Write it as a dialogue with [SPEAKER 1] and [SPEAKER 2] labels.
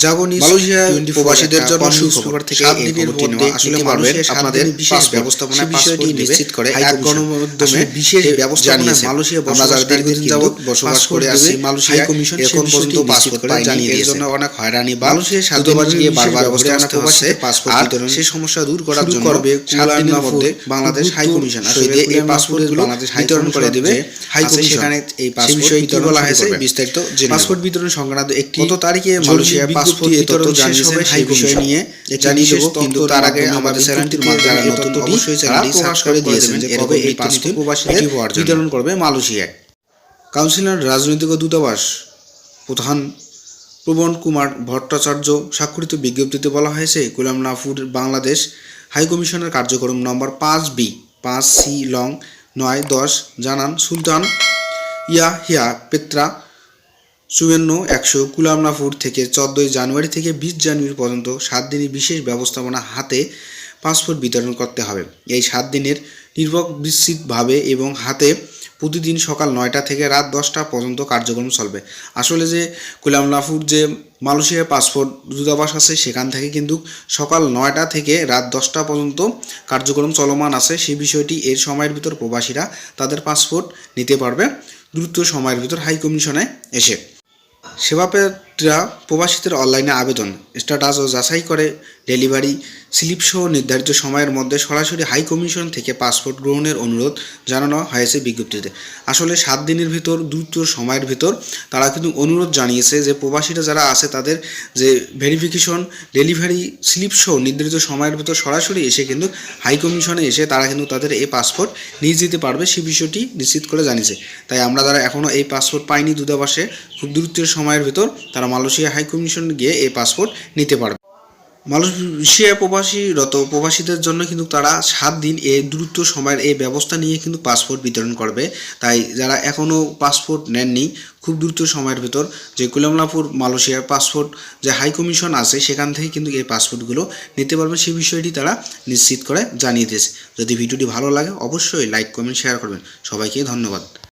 [SPEAKER 1] জাগনিস
[SPEAKER 2] Malaysia
[SPEAKER 1] 24
[SPEAKER 2] প্রবাসীদের জন্য সুখবর
[SPEAKER 1] থেকে
[SPEAKER 2] সাত দিনের মধ্যে
[SPEAKER 1] আসলে
[SPEAKER 2] নিতে পারবেন
[SPEAKER 1] মালয়েশিয়া সাত
[SPEAKER 2] আপনাদের
[SPEAKER 1] বিশেষ
[SPEAKER 2] পাসপোর্ট বিষয়টি নিশ্চিত করে এক গণমাধ্যমে
[SPEAKER 1] বিশেষ
[SPEAKER 2] এ
[SPEAKER 1] মালয়েশিয়া
[SPEAKER 2] আমরা দীর্ঘদিন
[SPEAKER 1] কিন্তু
[SPEAKER 2] বসবাস করে আসছি
[SPEAKER 1] হাই কমিশন
[SPEAKER 2] এখন পর্যন্ত পাসপোর্ট
[SPEAKER 1] নিশ্চিত জানিয়ে
[SPEAKER 2] এর জন্য অনেক হয়রানি বা
[SPEAKER 1] মালয়েশিয়ার সাত
[SPEAKER 2] দূতাবাস
[SPEAKER 1] দিনের
[SPEAKER 2] গিয়ে বারবার
[SPEAKER 1] ব্যবস্থা
[SPEAKER 2] ঘুরে
[SPEAKER 1] আনা
[SPEAKER 2] আসতে হচ্ছে
[SPEAKER 1] প্রবাসীদের
[SPEAKER 2] পাসপোর্ট বিতরণ
[SPEAKER 1] সেই সমস্যা দূর করার জন্য
[SPEAKER 2] করবে
[SPEAKER 1] সাত দিনের মধ্যে বাংলাদেশ হাই কমিশন আসলে
[SPEAKER 2] এই
[SPEAKER 1] এই
[SPEAKER 2] পাসপোর্টগুলো
[SPEAKER 1] পাসপোর্টগুলো বাংলাদেশ
[SPEAKER 2] বিতরণ করে দিবে
[SPEAKER 1] হাই কমিশন
[SPEAKER 2] সেখানে এই পাসপোর্ট
[SPEAKER 1] বিষয়ে কি বলা হয়েছে বিস্তারিত
[SPEAKER 2] পাসপোর্ট বিতরণ সংক্রান্ত একটি
[SPEAKER 1] কত তারিখে মালয়েশিয়া
[SPEAKER 2] তথ্য জানিয়েছেন হাই
[SPEAKER 1] বিষয় নিয়ে জানিয়ে দেবো কিন্তু
[SPEAKER 2] তার আগে আমাদের চ্যানেলটির মাধ্যমে এই
[SPEAKER 1] অবশ্যই চ্যানেলটি
[SPEAKER 2] করে দিয়েছেন যে কবে এই
[SPEAKER 1] প্রবাসীদের
[SPEAKER 2] জন্য।
[SPEAKER 1] বিতরণ করবে মালয়েশিয়ায়
[SPEAKER 2] কাউন্সিলর রাজনৈতিক দূতাবাস প্রধান প্রবণ কুমার ভট্টাচার্য স্বাক্ষরিত বিজ্ঞপ্তিতে বলা হয়েছে গুলাম নাফুর বাংলাদেশ হাইকমিশনের কার্যক্রম নম্বর পাঁচ বি পাঁচ সি লং নয় দশ জানান সুলতান ইয়াহিয়া পেত্রা চুয়ান্ন, একশো, কুলামনাফুর থেকে চোদ্দোই জানুয়ারি থেকে বিশ জানুয়ারি পর্যন্ত সাত দিনের বিশেষ ব্যবস্থাপনা হাতে পাসপোর্ট বিতরণ করতে হবে। এই সাত দিনের নির্ভর বিস্তৃতভাবে এবং হাতে প্রতিদিন সকাল নয়টা থেকে রাত দশটা পর্যন্ত কার্যক্রম চলবে। আসলে যে কুলামনাফুর যে মালয়েশিয়ার পাসপোর্ট দূতাবাস আছে, সেখান থেকে কিন্তু সকাল নয়টা থেকে রাত দশটা পর্যন্ত কার্যক্রম চলমান আছে। সেই বিষয়টি এর সময়ের ভিতর প্রবাসীরা তাদের পাসপোর্ট নিতে পারবে দ্রুত সময়ের ভিতর হাই কমিশনে এসে। शिवापेठ সেবাপেরা প্রবাসীদের অনলাইনে আবেদন। স্ট্যাটাস ও যাচাই করে ডেলিভারি স্লিপ সহ নির্ধারিত সময়ের মধ্যে সরাসরি হাই কমিশন থেকে পাসপোর্ট গ্রহণের অনুরোধ জানানো হয়েছে বিজ্ঞপ্তিতে। আসলে সাত দিনের ভিতর, দ্রুত সময়ের ভিতর তারা কিন্তু অনুরোধ জানিয়েছে যে প্রবাসীরা যারা আছে তাদের যে ভেরিফিকেশন ডেলিভারি স্লিপ সহ নির্ধারিত সময়ের ভিতর সরাসরি এসে কিন্তু হাই কমিশনে এসে তারা কিন্তু তাদের এই পাসপোর্ট নিয়ে যেতে পারবে সে বিষয়টি নিশ্চিত করে জানিয়েছে। তাই আমরা যারা এখনও এই পাসপোর্ট পাইনি দূতাবাসে, খুব দ্রুত সময়ের ভিতর তারা মালয়েশিয়া হাইকমিশন গিয়ে এই পাসপোর্ট নিতে পারবে। মালয়েশিয়া প্রবাসীরত প্রবাসীদের জন্য কিন্তু তারা সাত দিন এই দ্রুত সময়ের এই ব্যবস্থা নিয়ে কিন্তু পাসপোর্ট বিতরণ করবে। তাই যারা এখনও পাসপোর্ট নেননি, খুব দ্রুত সময়ের ভেতর যে কুলামলাপুর, মালয়েশিয়ার পাসপোর্ট যে হাই কমিশন আছে, সেখান থেকে কিন্তু এই পাসপোর্টগুলো নিতে পারবে। সেই বিষয়টি তারা নিশ্চিত করে জানিয়ে দিয়েছে। যদি ভিডিওটি ভালো লাগে, অবশ্যই লাইক, কমেন্ট, শেয়ার করবেন। সবাইকে ধন্যবাদ।